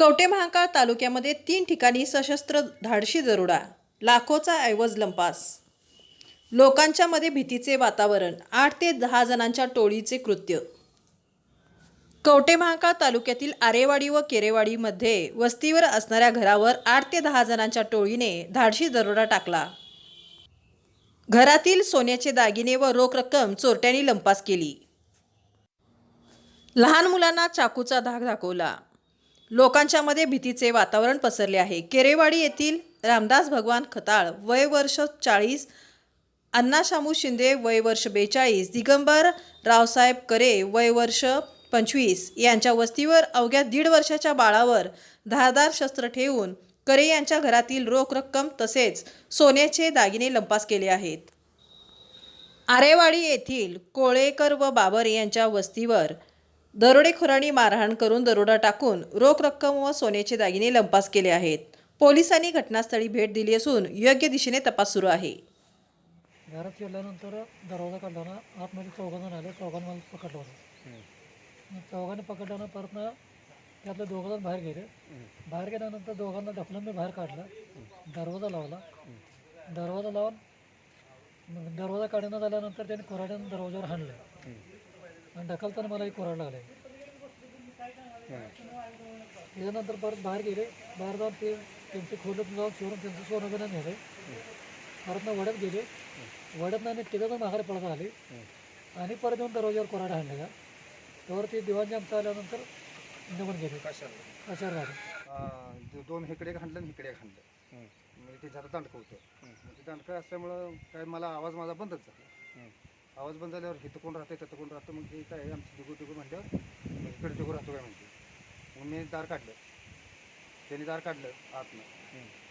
कवटे महाकाळ तालुक्यामध्ये तीन ठिकाणी सशस्त्र धाडशी दरोडा लाखोचा ऐवज लंपास. लोकांच्या मध्ये भीतीचे वातावरण आठ ते दहा जणांच्या टोळीचे कृत्य. कवटे महाकाळ तालुक्यातील आरेवाडी व केरेवाडीमध्ये वस्तीवर असणाऱ्या घरावर आठ ते दहा जणांच्या टोळीने धाडशी दरोडा टाकला. घरातील सोन्याचे दागिने व रोख रक्कम चोरट्यांनी लंपास केली. लहान मुलांना चाकूचा धाक दाखवला. लोकांच्या मध्ये भीतीचे वातावरण पसरले आहे. केरेवाडी येथील रामदास भगवान खताळ वय वर्ष चाळीस अण्णा शामू शिंदे वय वर्ष बेचाळीस दिगंबर रावसाहेब करे वय वर्ष पंचवीस यांच्या वस्तीवर अवघ्या दीड वर्षाच्या बाळावर धारदार शस्त्र ठेवून करे यांच्या घरातील रोख रक्कम तसेच सोन्याचे दागिने लंपास केले आहेत. आरेवाडी येथील कोळेकर व बाबर यांच्या वस्तीवर दरोडेखोरांनी मारहाण करून दरोडा टाकून रोख रक्कम व सोन्याचे दागिने लंपास केले आहेत. पोलिसांनी घटनास्थळी भेट दिली असून योग्य दिशेने तपास सुरू आहे. घरात शिरल्यानंतर दरवाजा काढताना आतमध्ये चौघाजण आले. चौघांना मला पकडलं होतं. मग चौघांनी पकडल्यानं परत ना त्यातले दोघंजण बाहेर गेले. बाहेर गेल्यानंतर दोघांना ढकलून मी बाहेर काढलं. दरवाजा लावला. दरवाजा लावून मग दरवाजा काढण्यात आल्यानंतर त्यांनी कोराड्यानं दरवाजावर हाणलं. आणि ढकलताना मलाही कोराड लागले त्याच्यानंतर परत बाहेर गेले. बाहेर जाऊन ते त्यांचे खोलत जाऊन चोरून त्यांचं सोनं बिनं नेलं. परत ना वड्यात गेले. वड्यात आणि तिघं माघारी पळत आले. आणि परत येऊन दरवाजावर कोराडा हाणले का त्यावर ते दिवाणजी आमचं आल्यानंतर निघून गेले. अं, दो- दोन इकडे घातलं आणि इकडे घातलं म्हणजे ते जरा दांडकं होतं. ते दांडकं असल्यामुळं काय मला आवाज माझा बंदच झाला. आवाज बंद झाल्यावर इथं कोण राहतं तिथं कोण राहतं मग हे काय आमचं तिघू तिघू म्हणल्यावर मग इकडे तिघू राहतो काय म्हणते. मग मी दार काढलं. त्यांनी दार काढलं आतनं.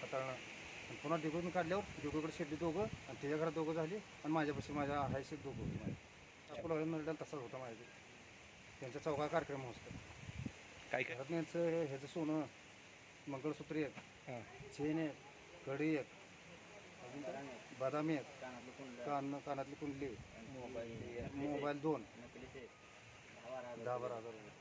हाताळणं आणि पुन्हा डिगून काढल्यावर डिगूकडे शेडली दोघं आणि त्याच्या घरात दोघं झाली आणि माझ्यापाशी माझ्या हायशी दोघं होते. माझ्या अकोला मिळाला तसाच होता माझ्या त्यांचा चौघा कार्यक्रम असतो काय घरात यांचं ह्याचं सोनं मंगळसूत्र एक चेन एक कडी एक? बदामी एक कान कानातली कुंडली मोबाईल दोन. दहा बारा हजार रुपये.